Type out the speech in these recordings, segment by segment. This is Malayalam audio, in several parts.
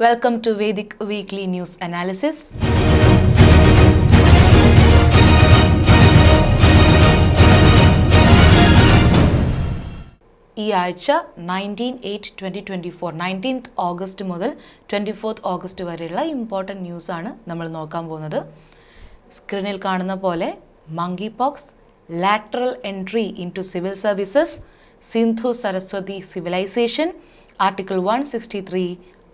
Welcome to Vedic weekly news analysis ഈ ആഴ്ച nineteen eight twenty twenty four nineteenth August മുതൽ ട്വന്റി ഫോർത്ത് ഓഗസ്റ്റ് വരെയുള്ള ഇമ്പോർട്ടന്റ് ന്യൂസാണ് നമ്മൾ നോക്കാൻ പോകുന്നത്. സ്ക്രീനിൽ കാണുന്ന പോലെ monkeypox lateral entry into civil services Sindhu Saraswati civilisation article one sixty three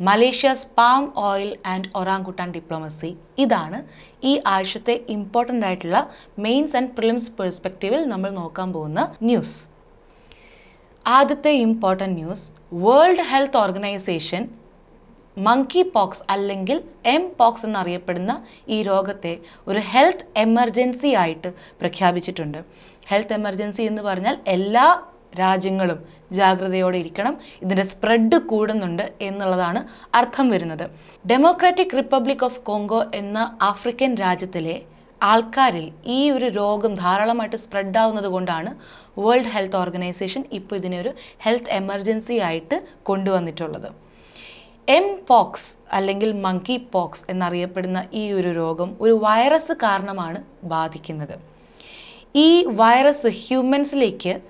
Malaysia's palm oil and orangutan diplomacy ഇതാണ് ഈ ആഴ്ചത്തെ ഇമ്പോർട്ടന്റ് ആയിട്ടുള്ള മെയിൻസ് ആൻഡ് പ്രിലിംസ് പെർസ്പെക്റ്റീവിൽ നമ്മൾ നോക്കാൻ പോകുന്ന ന്യൂസ് ആദ്യത്തെ important news world health organisation monkeypox അല്ലെങ്കിൽ എം പോക്സ് എന്നറിയപ്പെടുന്ന ഈ രോഗത്തെ ഒരു ഹെൽത്ത് എമർജൻസി ആയിട്ട് പ്രഖ്യാപിച്ചിട്ടുണ്ട്. ഹെൽത്ത് എമർജൻസി എന്ന് പറഞ്ഞാൽ എല്ലാ രാജ്യങ്ങളും ജാഗ്രതയോടെ ഇരിക്കണം. ഇതിന്റെ സ്പ്രെഡ് കൂടുന്നുണ്ട് എന്നുള്ളതാണ് അർത്ഥം വരുന്നത്. ഡെമോക്രാറ്റിക് റിപ്പബ്ലിക് ഓഫ് കോങ്കോ എന്ന ആഫ്രിക്കൻ രാജ്യത്തിലെ ആൾക്കാരിൽ ഈ ഒരു രോഗം ധാരാളമായിട്ട് സ്പ്രെഡ് ആവുന്നത് കൊണ്ടാണ് വേൾഡ് ഹെൽത്ത് ഓർഗനൈസേഷൻ ഇപ്പോൾ ഇതിനെ ഒരു ഹെൽത്ത് എമർജൻസി ആയിട്ട് കൊണ്ടുവന്നിട്ടുള്ളത്. എം പോക്സ് അല്ലെങ്കിൽ മങ്കി പോക്സ് എന്നറിയപ്പെടുന്ന ഈ ഒരു രോഗം ഒരു വൈറസ് കാരണമാണ് ബാധിക്കുന്നത്. ഈ വൈറസ് ഹ്യൂമൻസിലേക്ക്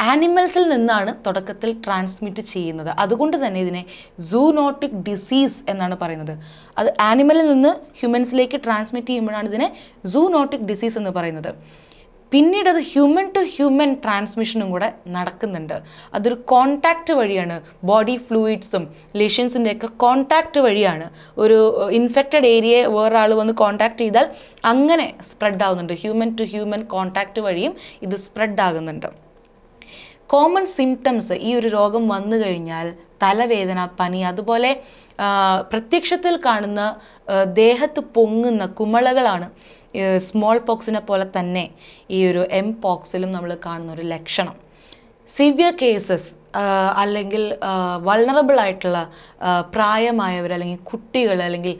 ആനിമൽസിൽ നിന്നാണ് തുടക്കത്തിൽ ട്രാൻസ്മിറ്റ് ചെയ്യുന്നത്. അതുകൊണ്ട് തന്നെ ഇതിനെ സൂനോട്ടിക് ഡിസീസ് എന്നാണ് പറയുന്നത്. അത് ആനിമലിൽ നിന്ന് ഹ്യൂമൻസിലേക്ക് ട്രാൻസ്മിറ്റ് ചെയ്യുമ്പോഴാണ് ഇതിനെ സൂനോട്ടിക് ഡിസീസ് എന്ന് പറയുന്നത്. പിന്നീട് അത് ഹ്യൂമൻ ടു ഹ്യൂമൻ ട്രാൻസ്മിഷനും കൂടെ നടക്കുന്നുണ്ട്. അതൊരു കോണ്ടാക്റ്റ് വഴിയാണ്. ബോഡി ഫ്ലൂയിഡ്സും ലേഷ്യൻസിന്റെ ഒക്കെ കോണ്ടാക്റ്റ് വഴിയാണ്. ഒരു ഇൻഫെക്റ്റഡ് ഏരിയയെ വേറൊരാൾ വന്ന് കോണ്ടാക്ട് ചെയ്താൽ അങ്ങനെ സ്പ്രെഡ് ആവുന്നുണ്ട്. ഹ്യൂമൻ ടു ഹ്യൂമൻ കോണ്ടാക്റ്റ് വഴിയും ഇത് സ്പ്രെഡ് ആകുന്നുണ്ട്. കോമൺ സിംറ്റംസ് ഈ ഒരു രോഗം വന്നു കഴിഞ്ഞാൽ തലവേദന പനി അതുപോലെ പ്രത്യക്ഷത്തിൽ കാണുന്ന ദേഹത്ത് പൊങ്ങുന്ന കുമളകളാണ് സ്മോൾ പോക്സിനെ പോലെ തന്നെ ഈ ഒരു എം പോക്സിലും നമ്മൾ കാണുന്ന ഒരു ലക്ഷണം. സിവിയർ കേസസ് അല്ലെങ്കിൽ വൾണറബിൾ ആയിട്ടുള്ള പ്രായമായവർ അല്ലെങ്കിൽ കുട്ടികൾ അല്ലെങ്കിൽ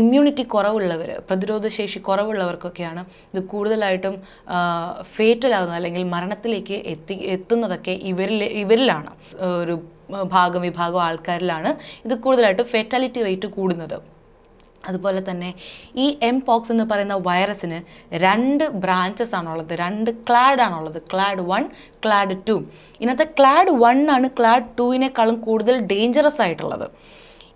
ഇമ്മ്യൂണിറ്റി കുറവുള്ളവർ പ്രതിരോധശേഷി കുറവുള്ളവർക്കൊക്കെയാണ് ഇത് കൂടുതലായിട്ടും ഫേറ്റൽ ആകുന്നത് അല്ലെങ്കിൽ മരണത്തിലേക്ക് എത്തി എത്തുന്നതൊക്കെ ഇവരിൽ ഇവരിലാണ്. ഒരു ഭാഗം വിഭാഗം ആൾക്കാരിലാണ് ഇത് കൂടുതലായിട്ട് ഫെറ്റാലിറ്റി റേറ്റ് കൂടുന്നത്. അതുപോലെ തന്നെ ഈ എം പോക്സ് എന്ന് പറയുന്ന വൈറസിന് രണ്ട് ബ്രാഞ്ചസ് ആണുള്ളത്. രണ്ട് ക്ലാഡ് ആണുള്ളത്. ക്ലാഡ് വൺ ക്ലാഡ് ടു ഇന്നത്തെ ക്ലാഡ് വൺ ആണ് ക്ലാഡ് ടുവിനേക്കാളും കൂടുതൽ ഡേഞ്ചറസ് ആയിട്ടുള്ളത്.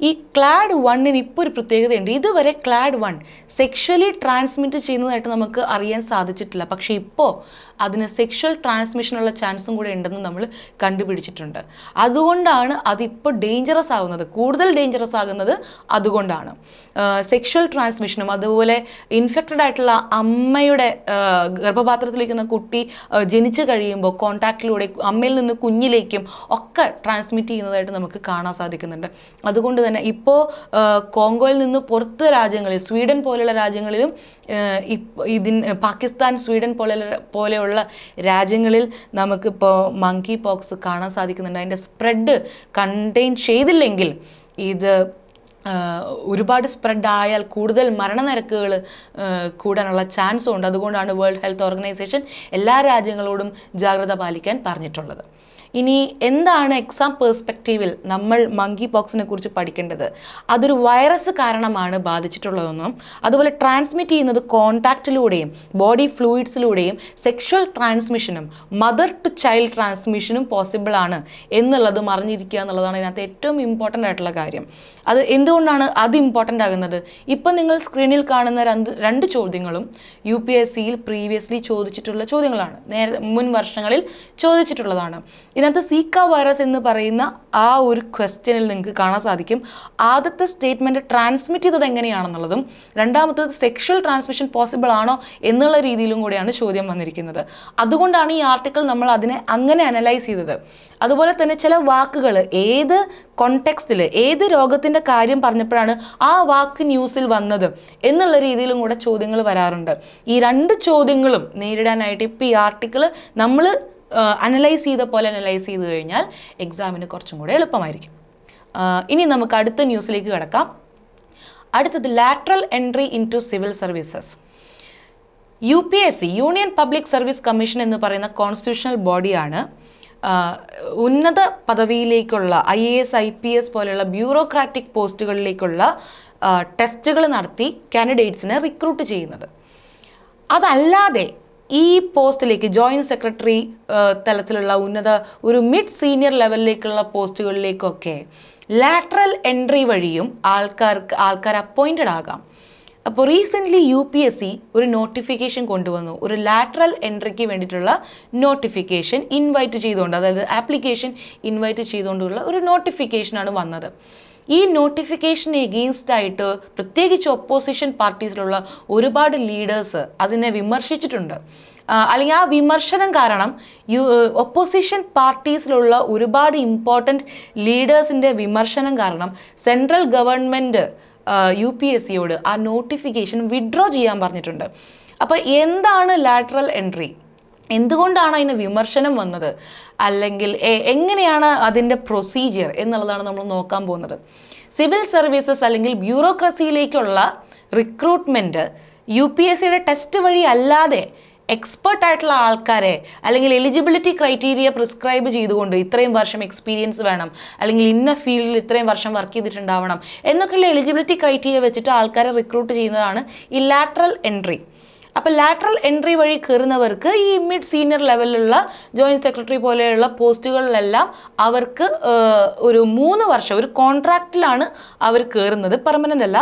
ഈ ക്ലാഡ് വണ്ണിന് ഇപ്പോൾ ഒരു പ്രത്യേകതയുണ്ട്. ഇതുവരെ ക്ലാഡ് വൺ സെക്ഷലി ട്രാൻസ്മിറ്റ് ചെയ്യുന്നതായിട്ട് നമുക്ക് അറിയാൻ സാധിച്ചിട്ടില്ല. പക്ഷേ ഇപ്പോൾ അതിന് സെക്ഷൽ ട്രാൻസ്മിഷനുള്ള ചാൻസും കൂടെ ഉണ്ടെന്ന് നമ്മൾ കണ്ടുപിടിച്ചിട്ടുണ്ട്. അതുകൊണ്ടാണ് അതിപ്പോൾ ഡേഞ്ചറസ് ആകുന്നത് കൂടുതൽ ഡേഞ്ചറസ് ആകുന്നത് അതുകൊണ്ടാണ്. സെക്ഷൽ ട്രാൻസ്മിഷനും അതുപോലെ ഇൻഫെക്റ്റഡ് ആയിട്ടുള്ള അമ്മയുടെ ഗർഭപാത്രത്തിലിരിക്കുന്ന കുട്ടി ജനിച്ചു കഴിയുമ്പോൾ കോണ്ടാക്റ്റിലൂടെ അമ്മയിൽ നിന്ന് കുഞ്ഞിലേക്കും ഒക്കെ ട്രാൻസ്മിറ്റ് ചെയ്യുന്നതായിട്ട് നമുക്ക് കാണാൻ സാധിക്കുന്നുണ്ട്. അതുകൊണ്ട് തന്നെ ഇപ്പോൾ കോങ്കോയിൽ നിന്ന് പുറത്ത് രാജ്യങ്ങളിൽ സ്വീഡൻ പോലുള്ള രാജ്യങ്ങളിലും ഇതിന് പാകിസ്ഥാൻ സ്വീഡൻ പോലെ പോലെയുള്ള രാജ്യങ്ങളിൽ നമുക്കിപ്പോൾ മങ്കി പോക്സ് കാണാൻ സാധിക്കുന്നുണ്ട്. അതിന്റെ സ്പ്രെഡ് കണ്ടെയ്ൻ ചെയ്തില്ലെങ്കിൽ ഇത് ഒരുപാട് സ്പ്രെഡ് ആയാൽ കൂടുതൽ മരണനിരക്കുകൾ കൂടാനുള്ള ചാൻസും ഉണ്ട്. അതുകൊണ്ടാണ് വേൾഡ് ഹെൽത്ത് ഓർഗനൈസേഷൻ എല്ലാ രാജ്യങ്ങളോടും ജാഗ്രത പാലിക്കാൻ പറഞ്ഞിട്ടുള്ളത്. ഇനി എന്താണ് എക്സാം പേഴ്സ്പെക്റ്റീവിൽ നമ്മൾ മങ്കി പോക്സിനെ കുറിച്ച് പഠിക്കേണ്ടത്? അതൊരു വൈറസ് കാരണമാണ് ബാധിച്ചിട്ടുള്ളതെന്നും അതുപോലെ ട്രാൻസ്മിറ്റ് ചെയ്യുന്നത് കോൺടാക്റ്റിലൂടെയും ബോഡി ഫ്ലൂയിഡ്സിലൂടെയും സെക്ഷൽ ട്രാൻസ്മിഷനും മദർ ടു ചൈൽഡ് ട്രാൻസ്മിഷനും പോസിബിൾ ആണ് എന്നുള്ളത് അറിഞ്ഞിരിക്കുക എന്നുള്ളതാണ് ഇതിനകത്ത് ഏറ്റവും ഇമ്പോർട്ടന്റ് ആയിട്ടുള്ള കാര്യം. അത് എന്തുകൊണ്ടാണ് അത് ഇമ്പോർട്ടന്റ് ആകുന്നത്? ഇപ്പം നിങ്ങൾ സ്ക്രീനിൽ കാണുന്ന രണ്ട് രണ്ട് ചോദ്യങ്ങളും യു പി എസ് സിയിൽ പ്രീവിയസ്ലി ചോദിച്ചിട്ടുള്ള ചോദ്യങ്ങളാണ്. നേരെ മുൻ വർഷങ്ങളിൽ ചോദിച്ചിട്ടുള്ളതാണ്. ഇതിനകത്ത് സീക്ക വൈറസ് എന്ന് പറയുന്ന ആ ഒരു ക്വസ്റ്റ്യനിൽ നിങ്ങൾക്ക് കാണാൻ സാധിക്കും. ആദ്യത്തെ സ്റ്റേറ്റ്മെന്റ് ട്രാൻസ്മിറ്റ് ചെയ്തത് എങ്ങനെയാണെന്നുള്ളതും രണ്ടാമത്തത് സെക്ഷൽ ട്രാൻസ്മിഷൻ പോസിബിൾ ആണോ എന്നുള്ള രീതിയിലും കൂടെയാണ് ചോദ്യം വന്നിരിക്കുന്നത്. അതുകൊണ്ടാണ് ഈ ആർട്ടിക്കിൾ നമ്മൾ അതിനെ അങ്ങനെ അനലൈസ് ചെയ്തത്. അതുപോലെ തന്നെ ചില വാക്കുകൾ ഏത് കോണ്ടെക്സ്റ്റിൽ ഏത് രോഗത്തിന്റെ കാര്യം പറഞ്ഞപ്പോഴാണ് ആ വാക്ക് ന്യൂസിൽ വന്നത് എന്നുള്ള രീതിയിലും കൂടെ ചോദ്യങ്ങൾ വരാറുണ്ട്. ഈ രണ്ട് ചോദ്യങ്ങളും നേരിടാനായിട്ട് ഇപ്പോൾ ഈ ആർട്ടിക്കിൾ നമ്മൾ അനലൈസ് ചെയ്ത പോലെ അനലൈസ് ചെയ്ത് കഴിഞ്ഞാൽ എക്സാമിന് കുറച്ചും കൂടെ എളുപ്പമായിരിക്കും. ഇനി നമുക്ക് അടുത്ത ന്യൂസിലേക്ക് കിടക്കാം. അടുത്തത് lateral entry into civil services U P S C Union Public Service Commission എന്ന് പറയുന്ന കോൺസ്റ്റിറ്റ്യൂഷണൽ ബോഡിയാണ് ഉന്നത പദവിയിലേക്കുള്ള I A S I P S പോലെയുള്ള ബ്യൂറോക്രാറ്റിക് പോസ്റ്റുകളിലേക്കുള്ള ടെസ്റ്റുകൾ നടത്തി കാൻഡിഡേറ്റ്സിനെ റിക്രൂട്ട് ചെയ്യുന്നത്. അതല്ലാതെ ഈ പോസ്റ്റിലേക്ക് ജോയിന്റ് സെക്രട്ടറി തലത്തിലുള്ള ഉന്നത ഒരു മിഡ് സീനിയർ ലെവലിലേക്കുള്ള പോസ്റ്റുകളിലേക്കൊക്കെ ലാറ്ററൽ എൻട്രി വഴിയും ആൾക്കാർക്ക് ആൾക്കാർ അപ്പോയിന്റഡ് ആകാം. അപ്പോൾ recently U P S C ഒരു നോട്ടിഫിക്കേഷൻ കൊണ്ടുവന്നു. ഒരു ലാറ്ററൽ എൻട്രിക്ക് വേണ്ടിയിട്ടുള്ള നോട്ടിഫിക്കേഷൻ ഇൻവൈറ്റ് ചെയ്തുകൊണ്ട് അതായത് ആപ്ലിക്കേഷൻ ഇൻവൈറ്റ് ചെയ്തുകൊണ്ടുള്ള ഒരു നോട്ടിഫിക്കേഷനാണ് വന്നത്. ഈ നോട്ടിഫിക്കേഷൻ എഗെയിൻസ്റ്റ് ആയിട്ട് പ്രത്യേകിച്ച് ഒപ്പോസിഷൻ പാർട്ടീസിലുള്ള ഒരുപാട് ലീഡേഴ്സ് അതിനെ വിമർശിച്ചിട്ടുണ്ട്. അല്ലെങ്കിൽ ആ വിമർശനം കാരണം യു ഒപ്പോസിഷൻ പാർട്ടീസിലുള്ള ഒരുപാട് ഇമ്പോർട്ടന്റ് ലീഡേഴ്സിന്റെ വിമർശനം കാരണം central government U P S സിയോട് ആ നോട്ടിഫിക്കേഷൻ വിഡ്രോ ചെയ്യാൻ പറഞ്ഞിട്ടുണ്ട്. അപ്പോൾ എന്താണ് ലാറ്ററൽ എൻട്രി എന്തുകൊണ്ടാണ് അതിന് വിമർശനം വന്നത്? അല്ലെങ്കിൽ എങ്ങനെയാണ് അതിന്റെ പ്രൊസീജിയർ എന്നുള്ളതാണ് നമ്മൾ നോക്കാൻ പോകുന്നത്. സിവിൽ സർവീസസ് അല്ലെങ്കിൽ ബ്യൂറോക്രസിയിലേക്കുള്ള റിക്രൂട്ട്മെന്റ് യു പി എസ് സിയുടെ ടെസ്റ്റ് വഴി അല്ലാതെ എക്സ്പേർട്ട് ആയിട്ടുള്ള ആൾക്കാരെ അല്ലെങ്കിൽ എലിജിബിലിറ്റി ക്രൈറ്റീരിയ പ്രിസ്ക്രൈബ് ചെയ്തുകൊണ്ട് ഇത്രയും വർഷം എക്സ്പീരിയൻസ് വേണം അല്ലെങ്കിൽ ഇന്ന ഫീൽഡിൽ ഇത്രയും വർഷം വർക്ക് ചെയ്തിട്ടുണ്ടാവണം എന്നൊക്കെയുള്ള എലിജിബിലിറ്റി ക്രൈറ്റീരിയ വെച്ചിട്ട് ആൾക്കാരെ റിക്രൂട്ട് ചെയ്യുന്നതാണ് ലാറ്ററൽ എൻട്രി അപ്പോൾ ലാറ്ററൽ എൻട്രി വഴി കയറുന്നവർക്ക് ഈ മിഡ് സീനിയർ ലെവലിലുള്ള ജോയിന്റ് സെക്രട്ടറി പോലെയുള്ള പോസ്റ്റുകളിലെല്ലാം അവർക്ക് ഒരു മൂന്ന് വർഷം ഒരു കോൺട്രാക്റ്റിലാണ് അവർ കയറുന്നത്. പെർമനന്റ് അല്ല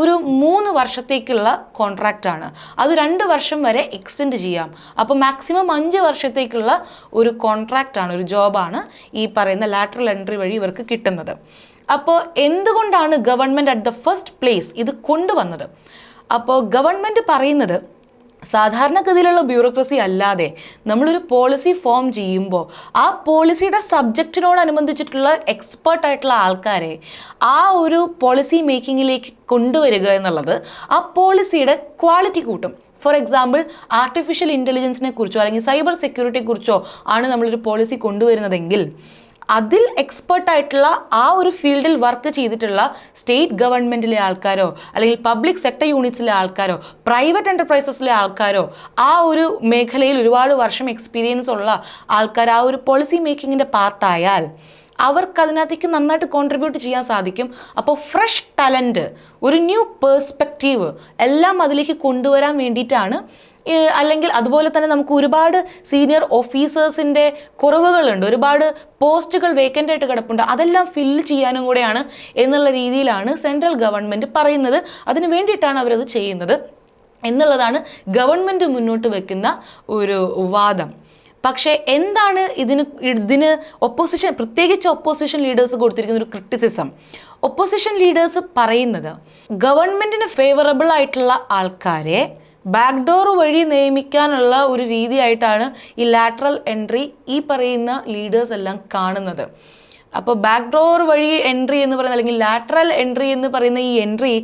ഒരു മൂന്ന് വർഷത്തേക്കുള്ള കോൺട്രാക്റ്റാണ് അത് രണ്ട് വർഷം വരെ എക്സ്റ്റെൻഡ് ചെയ്യാം. അപ്പോൾ മാക്സിമം അഞ്ച് വർഷത്തേക്കുള്ള ഒരു കോൺട്രാക്റ്റാണ് ഒരു ജോബാണ് ഈ പറയുന്ന ലാറ്ററൽ എൻട്രി വഴി ഇവർക്ക് കിട്ടുന്നത്. അപ്പോൾ എന്തുകൊണ്ടാണ് government at the first place ഇത് കൊണ്ടുവന്നത്? അപ്പോൾ ഗവൺമെന്റ് പറയുന്നത് സാധാരണഗതിയിലുള്ള ബ്യൂറോക്രസി അല്ലാതെ നമ്മളൊരു പോളിസി ഫോം ചെയ്യുമ്പോൾ ആ പോളിസിയുടെ സബ്ജക്റ്റിനോടനുബന്ധിച്ചിട്ടുള്ള എക്സ്പേർട്ട് ആയിട്ടുള്ള ആൾക്കാരെ ആ ഒരു പോളിസി മേക്കിങ്ങിലേക്ക് കൊണ്ടുവരിക എന്നുള്ളത് ആ പോളിസിയുടെ ക്വാളിറ്റി കൂട്ടും. ഫോർ എക്സാമ്പിൾ ആർട്ടിഫിഷ്യൽ ഇന്റലിജൻസിനെ കുറിച്ചോ അല്ലെങ്കിൽ സൈബർ സെക്യൂരിറ്റിയെക്കുറിച്ചോ ആണ് നമ്മളൊരു പോളിസി കൊണ്ടുവരുന്നതെങ്കിൽ അതിൽ എക്സ്പേർട്ട് ആയിട്ടുള്ള ആ ഒരു ഫീൽഡിൽ വർക്ക് ചെയ്തിട്ടുള്ള സ്റ്റേറ്റ് ഗവൺമെന്റിലെ ആൾക്കാരോ അല്ലെങ്കിൽ പബ്ലിക് സെക്ടർ യൂണിറ്റ്സിലെ ആൾക്കാരോ പ്രൈവറ്റ് എന്റർപ്രൈസസിലെ ആൾക്കാരോ ആ ഒരു മേഖലയിൽ ഒരുപാട് വർഷം എക്സ്പീരിയൻസ് ഉള്ള ആൾക്കാർ ആ ഒരു പോളിസി മേക്കിങ്ങിന്റെ പാർട്ടായാൽ അവർക്ക് അതിനകത്തേക്ക് നന്നായിട്ട് കോൺട്രിബ്യൂട്ട് ചെയ്യാൻ സാധിക്കും. അപ്പോൾ ഫ്രഷ് ടാലന്റ് ഒരു ന്യൂ പേഴ്സ്പെക്റ്റീവ് എല്ലാം അതിലേക്ക് കൊണ്ടുവരാൻ വേണ്ടിയിട്ടാണ് അല്ലെങ്കിൽ അതുപോലെ തന്നെ നമുക്ക് ഒരുപാട് സീനിയർ ഓഫീസേഴ്സിന്റെ കുറവുകളുണ്ട്. ഒരുപാട് പോസ്റ്റുകൾ വേക്കന്റ് ആയിട്ട് കിടപ്പുണ്ട്. അതെല്ലാം ഫില്ല് ചെയ്യാനും കൂടെയാണ് എന്നുള്ള രീതിയിലാണ് സെൻട്രൽ ഗവൺമെന്റ് പറയുന്നത്. അതിന് വേണ്ടിയിട്ടാണ് അവരത് ചെയ്യുന്നത്. എന്നുള്ളതാണ് ഗവൺമെന്റ് മുന്നോട്ട് വെക്കുന്ന ഒരു വാദം. പക്ഷേ എന്താണ് ഇതിന് ഇതിന് ഒപ്പോസിഷൻ പ്രത്യേകിച്ച് ഒപ്പോസിഷൻ ലീഡേഴ്സ് കൊടുത്തിരിക്കുന്ന ഒരു ക്രിറ്റിസിസം ഒപ്പോസിഷൻ ലീഡേഴ്സ് പറയുന്നത് ഗവൺമെന്റിന് ഫേവറബിൾ ആയിട്ടുള്ള ആൾക്കാരെ ബാക്ക്ഡോർ വഴി നിയമിക്കാനുള്ള ഒരു രീതിയായിട്ടാണ് ഈ ലാറ്ററൽ എൻട്രി ഈ പറയുന്ന ലീഡേഴ്സ് എല്ലാം കാണുന്നത്. അപ്പോൾ ബാക്ക്ഡോർ വഴി എൻട്രി എന്ന് പറയുന്ന അല്ലെങ്കിൽ ലാറ്ററൽ എൻട്രി എന്ന് പറയുന്ന ഈ എൻട്രി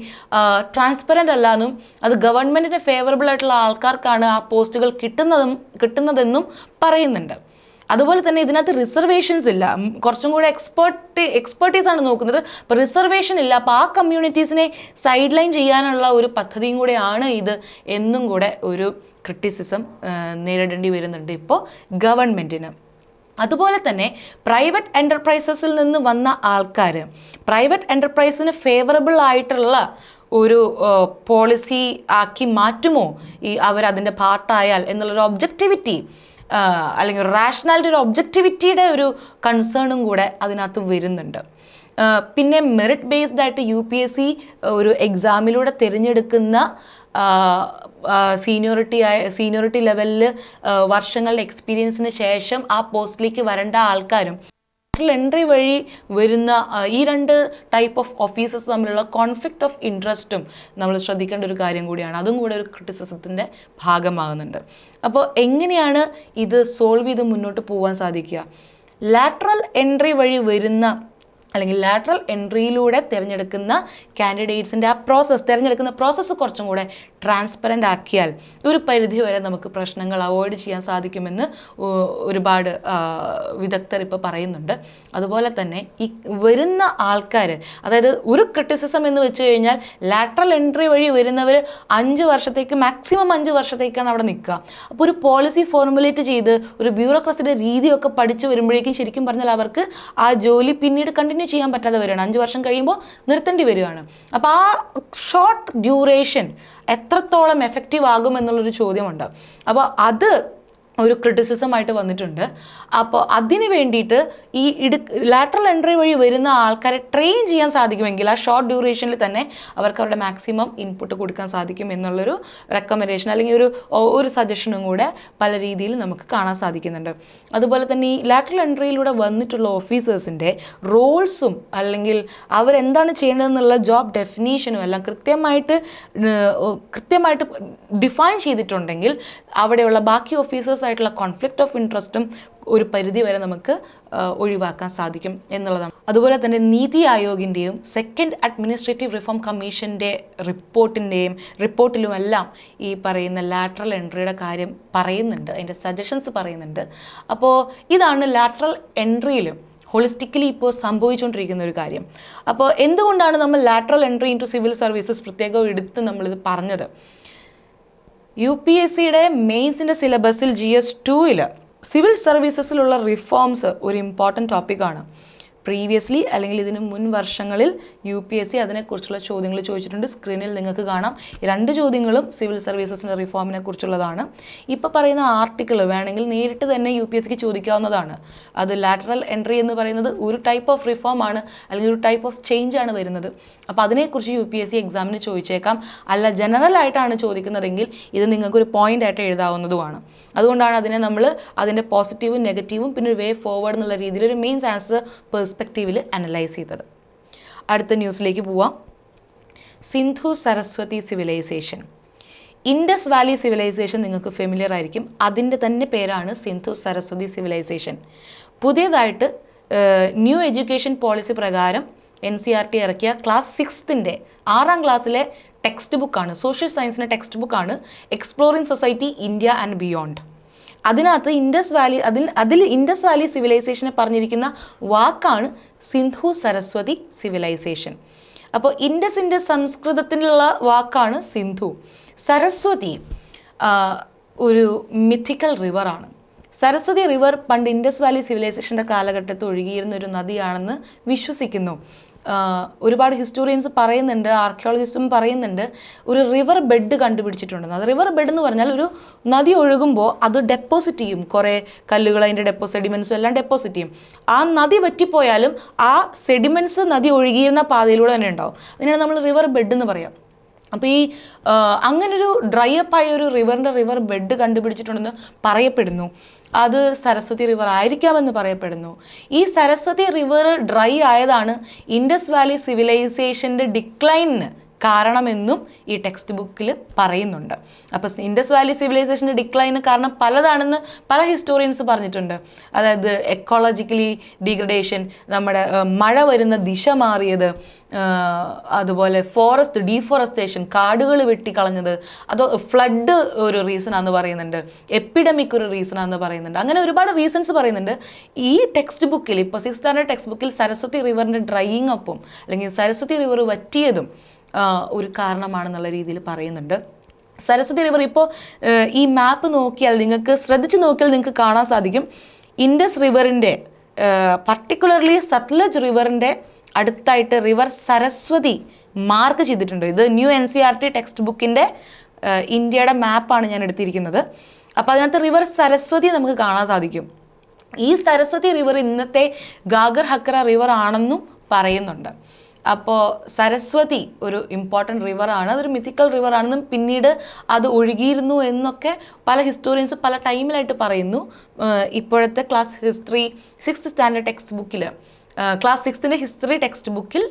ട്രാൻസ്പെറന്റ് അല്ലാന്നും അത് ഗവൺമെന്റിന് ഫേവറബിൾ ആയിട്ടുള്ള ആൾക്കാർക്കാണ് ആ പോസ്റ്റുകൾ കിട്ടുന്നതും കിട്ടുന്നതെന്നും പറയുന്നുണ്ട്. അതുപോലെ തന്നെ ഇതിനകത്ത് റിസർവേഷൻസ് ഇല്ല. കുറച്ചും കൂടെ എക്സ്പേർട്ട് എക്സ്പേർട്ടീസ് ആണ് നോക്കുന്നത്. അപ്പോൾ റിസർവേഷൻ ഇല്ല. അപ്പോൾ ആ കമ്മ്യൂണിറ്റീസിനെ സൈഡ് ലൈൻ ചെയ്യാനുള്ള ഒരു പദ്ധതിയും കൂടെയാണ് ഇത് എന്നും കൂടെ ഒരു ക്രിറ്റിസിസം നേരിടേണ്ടി വരുന്നുണ്ട് ഇപ്പോൾ ഗവൺമെന്റിന് അതുപോലെ തന്നെ പ്രൈവറ്റ് എന്റർപ്രൈസസിൽ നിന്ന് വന്ന ആൾക്കാർ പ്രൈവറ്റ് എന്റർപ്രൈസിന് ഫേവറബിൾ ആയിട്ടുള്ള ഒരു പോളിസി ആക്കി മാറ്റുമോ? ഈ അവരതിന്റെ പാർട്ടായാൽ എന്നുള്ളൊരു ഒബ്ജക്റ്റിവിറ്റി അല്ലെങ്കിൽ റാഷണാലിറ്റി ഒരു ഒബ്ജക്റ്റിവിറ്റിയുടെ ഒരു കൺസേണും കൂടെ അതിനകത്ത് വരുന്നുണ്ട്. പിന്നെ മെറിറ്റ് ബേസ്ഡ് ആയിട്ട് യു പി എസ് സി ഒരു എക്സാമിലൂടെ തിരഞ്ഞെടുക്കുന്ന സീനിയോറിറ്റി ആയ സീനിയോറിറ്റി ലെവലിൽ വർഷങ്ങളുടെ എക്സ്പീരിയൻസിന് ശേഷം ആ പോസ്റ്റിലേക്ക് വരേണ്ട ആൾക്കാരും എൻട്രി വഴി വരുന്ന ഈ രണ്ട് ടൈപ്പ് ഓഫ് ഓഫീസേഴ്സ് തമ്മിലുള്ള കോൺഫ്ലിക്റ്റ് ഓഫ് ഇൻട്രസ്റ്റും നമ്മൾ ശ്രദ്ധിക്കേണ്ട ഒരു കാര്യം കൂടിയാണ്. അതും കൂടെ ഒരു ക്രിറ്റിസിസത്തിന്റെ ഭാഗമാകുന്നുണ്ട്. അപ്പോൾ എങ്ങനെയാണ് ഇത് സോൾവ് ചെയ്ത് മുന്നോട്ട് പോകാൻ സാധിക്കുക? ലാറ്ററൽ എൻട്രി വഴി വരുന്ന അല്ലെങ്കിൽ ലാറ്ററൽ എൻട്രിയിലൂടെ തിരഞ്ഞെടുക്കുന്ന കാൻഡിഡേറ്റ്സിന്റെ ആ പ്രോസസ്സ് തിരഞ്ഞെടുക്കുന്ന പ്രോസസ്സ് കുറച്ചും കൂടെ ട്രാൻസ്പെറന്റ് ആക്കിയാൽ ഒരു പരിധി വരെ നമുക്ക് പ്രശ്നങ്ങൾ അവോയ്ഡ് ചെയ്യാൻ സാധിക്കുമെന്ന് ഒരുപാട് വിദഗ്ധർ ഇപ്പോൾ പറയുന്നുണ്ട്. അതുപോലെ തന്നെ ഈ വരുന്ന ആൾക്കാർ അതായത് ഒരു ക്രിറ്റിസിസം എന്ന് വെച്ച് കഴിഞ്ഞാൽ ലാറ്ററൽ എൻട്രി വഴി വരുന്നവർ അഞ്ച് വർഷത്തേക്ക് മാക്സിമം അഞ്ച് വർഷത്തേക്കാണ് അവിടെ നിൽക്കുക. അപ്പോൾ ഒരു പോളിസി ഫോർമുലേറ്റ് ചെയ്ത് ഒരു ബ്യൂറോക്രസിയുടെ രീതിയൊക്കെ പഠിച്ചു വരുമ്പോഴേക്കും ശരിക്കും പറഞ്ഞാൽ അവർക്ക് ആ ജോലി പിന്നീട് കണ്ടിന്യൂ ചെയ്യാൻ പറ്റാതെ വരികയാണ്. അഞ്ച് വർഷം കഴിയുമ്പോൾ നിർത്തേണ്ടി വരികയാണ്. അപ്പോൾ ആ ഷോർട്ട് ഡ്യൂറേഷൻ എത്രത്തോളം എഫക്റ്റീവ് ആകും എന്നുള്ളൊരു ചോദ്യമുണ്ട്. അപ്പോൾ അത് ഒരു ക്രിറ്റിസിസം ആയിട്ട് വന്നിട്ടുണ്ട്. അപ്പോൾ അതിന് വേണ്ടിയിട്ട് ഈ ഇടു ലാറ്ററൽ എൻട്രി വഴി വരുന്ന ആൾക്കാരെ ട്രെയിൻ ചെയ്യാൻ സാധിക്കുമെങ്കിൽ ആ ഷോർട്ട് ഡ്യൂറേഷനിൽ തന്നെ അവർക്ക് അവരുടെ മാക്സിമം ഇൻപുട്ട് കൊടുക്കാൻ സാധിക്കും എന്നുള്ളൊരു റെക്കമെൻഡേഷൻ അല്ലെങ്കിൽ ഒരു ഒരു സജഷനും കൂടെ പല രീതിയിൽ നമുക്ക് കാണാൻ സാധിക്കുന്നുണ്ട്. അതുപോലെ തന്നെ ഈ ലാറ്ററൽ എൻട്രിയിലൂടെ വന്നിട്ടുള്ള ഓഫീസേഴ്സിന്റെ റോൾസും അല്ലെങ്കിൽ അവരെന്താണ് ചെയ്യേണ്ടതെന്നുള്ള ജോബ് ഡെഫിനീഷനും എല്ലാം കൃത്യമായിട്ട് കൃത്യമായിട്ട് ഡിഫൈൻ ചെയ്തിട്ടുണ്ടെങ്കിൽ അവിടെയുള്ള ബാക്കി ഓഫീസേഴ്സ് ആയിട്ടുള്ള കോൺഫ്ലിക്റ്റ് ഓഫ് ഇൻട്രസ്റ്റും ഒരു പരിധി വരെ നമുക്ക് ഒഴിവാക്കാൻ സാധിക്കും എന്നുള്ളതാണ്. അതുപോലെ തന്നെ നീതി ആയോഗിന്റെയും സെക്കൻഡ് അഡ്മിനിസ്ട്രേറ്റീവ് റിഫോം കമ്മീഷന്റെ റിപ്പോർട്ടിന്റെയും റിപ്പോർട്ടിലുമെല്ലാം ഈ പറയുന്ന ലാറ്ററൽ എൻട്രിയുടെ കാര്യം പറയുന്നുണ്ട് അതിന്റെ സജഷൻസ് പറയുന്നുണ്ട്. അപ്പോൾ ഇതാണ് ലാറ്ററൽ എൻട്രിയിലും ഹോളിസ്റ്റിക്കലി ഇപ്പോൾ സംഭവിച്ചുകൊണ്ടിരിക്കുന്ന ഒരു കാര്യം. അപ്പോൾ എന്തുകൊണ്ടാണ് നമ്മൾ lateral entry in civil services പ്രത്യേകം എടുത്ത് നമ്മളിത് പറഞ്ഞത്? യു പി എസ് സിയുടെ മെയിൻസിന്റെ സിലബസിൽ ജി എസ് ടുവിൽ സിവിൽ സർവീസസിലുള്ള റിഫോംസ് ഒരു ഇമ്പോർട്ടന്റ് ടോപ്പിക്കാണ് പ്രീവിയസ്ലി അല്ലെങ്കിൽ ഇതിന് മുൻ വർഷങ്ങളിൽ യു പി എസ് സി അതിനെക്കുറിച്ചുള്ള ചോദ്യങ്ങൾ ചോദിച്ചിട്ടുണ്ട്. സ്ക്രീനിൽ നിങ്ങൾക്ക് കാണാം. രണ്ട് ചോദ്യങ്ങളും സിവിൽ സർവീസസിന്റെ റിഫോമിനെ കുറിച്ചുള്ളതാണ്. ഇപ്പോൾ പറയുന്ന ആർട്ടിക്കിൾ വേണമെങ്കിൽ നേരിട്ട് തന്നെ യു പി എസ് സിക്ക് ചോദിക്കാവുന്നതാണ്. അത് ലാറ്ററൽ എൻട്രി എന്ന് പറയുന്നത് ഒരു ടൈപ്പ് ഓഫ് റിഫോം ആണ് അല്ലെങ്കിൽ ഒരു ടൈപ്പ് ഓഫ് ചേഞ്ച് ആണ് വരുന്നത്. അപ്പോൾ അതിനെക്കുറിച്ച് യു പി എസ് സി എക്സാമിന് ചോദിച്ചേക്കാം. അല്ല ജനറൽ ആയിട്ടാണ് ചോദിക്കുന്നതെങ്കിൽ ഇത് നിങ്ങൾക്കൊരു പോയിന്റ് ആയിട്ട് എഴുതാവുന്നതുമാണ്. അതുകൊണ്ടാണ് അതിനെ നമ്മൾ അതിന്റെ പോസിറ്റീവും നെഗറ്റീവും പിന്നെ ഒരു വേ ഫോർവേഡ് എന്നുള്ള രീതിയിൽ ഒരു മെയിൻ ആൻസർ പെർസ്പെക്റ്റീവിൽ അനലൈസ് ചെയ്തത്. അടുത്ത ന്യൂസിലേക്ക് പോവാം. Sindhu Saraswati civilisation Indus valley civilisation നിങ്ങൾക്ക് ഫെമിലിയർ ആയിരിക്കും. അതിന്റെ തന്നെ പേരാണ് സിന്ധു സരസ്വതി സിവിലൈസേഷൻ പുതിയതായിട്ട് ന്യൂ എഡ്യൂക്കേഷൻ പോളിസി പ്രകാരം എൻ സി ആർ ടി ഇറക്കിയ ക്ലാസ് സിക്സ്ത്തിന്റെ ആറാം ക്ലാസ്സിലെ ടെക്സ്റ്റ് ബുക്കാണ് സോഷ്യൽ സയൻസിന്റെ ടെക്സ്റ്റ് ബുക്കാണ് exploring society India and beyond അതിനകത്ത് ഇൻഡസ് വാലി അതിൽ അതിൽ ഇൻഡസ് വാലി സിവിലൈസേഷനെ പറഞ്ഞിരിക്കുന്ന വാക്കാണ് സിന്ധു സരസ്വതി സിവിലൈസേഷൻ അപ്പോൾ ഇൻഡസിന്റെ സംസ്കൃതത്തിലുള്ള വാക്കാണ് സിന്ധു. സരസ്വതി ഒരു മിഥിക്കൽ റിവറാണ് സരസ്വതി റിവർ പണ്ട് ഇൻഡസ് വാലി സിവിലൈസേഷന്റെ കാലഘട്ടത്ത് ഒഴുകിയിരുന്ന ഒരു നദിയാണെന്ന് വിശ്വസിക്കുന്നു. ഒരുപാട് ഹിസ്റ്റോറിയൻസ് പറയുന്നുണ്ട് ആർക്കിയോളജിസ്റ്റും പറയുന്നുണ്ട് ഒരു റിവർ ബെഡ് കണ്ടുപിടിച്ചിട്ടുണ്ടെന്ന്. അത് റിവർ ബെഡ് എന്ന് പറഞ്ഞാൽ ഒരു നദി ഒഴുകുമ്പോൾ അത് ഡെപ്പോസിറ്റ് ചെയ്യും. കുറേ കല്ലുകൾ അതിന്റെ ഡെപ്പോ സെഡിമെൻസും എല്ലാം ഡെപ്പോസിറ്റ് ചെയ്യും. ആ നദി വറ്റിപ്പോയാലും ആ സെഡിമെൻസ് നദി ഒഴുകിയിരുന്ന പാതയിലൂടെ തന്നെ ഉണ്ടാവും. അതിനാണ് നമ്മൾ റിവർ ബെഡ് എന്ന് പറയാം. അപ്പോൾ ഈ അങ്ങനൊരു ഡ്രൈ അപ്പായ ഒരു റിവറിന്റെ റിവർ ബെഡ് കണ്ടുപിടിച്ചിട്ടുണ്ടെന്ന് പറയപ്പെടുന്നു. അത് സരസ്വതി റിവർ ആയിരിക്കാമെന്ന് പറയപ്പെടുന്നു. ഈ സരസ്വതി റിവർ ഡ്രൈ ആയതാണ് ഇൻഡസ് വാലി സിവിലൈസേഷന്റെ ഡിക്ലൈനിന് കാരണമെന്നും ഈ ടെക്സ്റ്റ് ബുക്കിൽ പറയുന്നുണ്ട്. അപ്പോൾ ഇൻഡസ് വാലി സിവിലൈസേഷന്റെ ഡിക്ലൈന് കാരണം പലതാണെന്ന് പല ഹിസ്റ്റോറിയൻസ് പറഞ്ഞിട്ടുണ്ട്. അതായത് എക്കോളജിക്കലി ഡിഗ്രഡേഷൻ നമ്മുടെ മഴ വരുന്ന ദിശ മാറിയത് അതുപോലെ ഫോറസ്റ്റ് ഡീഫോറസ്റ്റേഷൻ കാടുകൾ വെട്ടിക്കളഞ്ഞത് അത് ഫ്ലഡ് ഒരു റീസൺ ആണെന്ന് പറയുന്നുണ്ട് എപ്പിഡമിക് ഒരു റീസൺ ആണെന്ന് പറയുന്നുണ്ട്. അങ്ങനെ ഒരുപാട് റീസൺസ് പറയുന്നുണ്ട്. ഈ ടെക്സ്റ്റ് ബുക്കിൽ ഇപ്പോൾ സിക്സ് സ്റ്റാൻഡേർഡ് ടെക്സ്റ്റ് ബുക്കിൽ സരസ്വതി റിവറിന്റെ ഡ്രൈയിങ് അപ്പും അല്ലെങ്കിൽ സരസ്വതി റിവർ വറ്റിയതും ഒരു കാരണമാണെന്നുള്ള രീതിയിൽ പറയുന്നുണ്ട്. സരസ്വതി റിവർ ഇപ്പോൾ ഈ മാപ്പ് നോക്കിയാൽ നിങ്ങൾക്ക് ശ്രദ്ധിച്ച് നോക്കിയാൽ നിങ്ങൾക്ക് കാണാൻ സാധിക്കും. ഇൻഡസ് റിവറിന്റെ പർട്ടിക്കുലർലി സത്ലജ് റിവറിന്റെ അടുത്തായിട്ട് റിവർ സരസ്വതി മാർക്ക് ചെയ്തിട്ടുണ്ട്. ഇത് new N C R T text ബുക്കിന്റെ ഇന്ത്യയുടെ മാപ്പാണ് ഞാൻ എടുത്തിരിക്കുന്നത്. അപ്പോൾ അതിനകത്ത് റിവർ സരസ്വതി നമുക്ക് കാണാൻ സാധിക്കും. ഈ സരസ്വതി റിവർ ഇന്നത്തെ ഗാഗർ ഹക്ര റിവർ ആണെന്നും പറയുന്നുണ്ട്. അപ്പോൾ സരസ്വതി ഒരു ഇമ്പോർട്ടന്റ് റിവറാണ് അതൊരു മിത്തിക്കൽ റിവർ ആണെന്നും പിന്നീട് അത് ഒഴുകിയിരുന്നു എന്നൊക്കെ പല ഹിസ്റ്റോറിയൻസ് പല ടൈമിലായിട്ട് പറയുന്നു. ഇപ്പോഴത്തെ class history sixth standard text ബുക്കിൽ ക്ലാസ് സിക്സ്ത്തിന്റെ ഹിസ്റ്ററി ടെക്സ്റ്റ് ബുക്കിൽ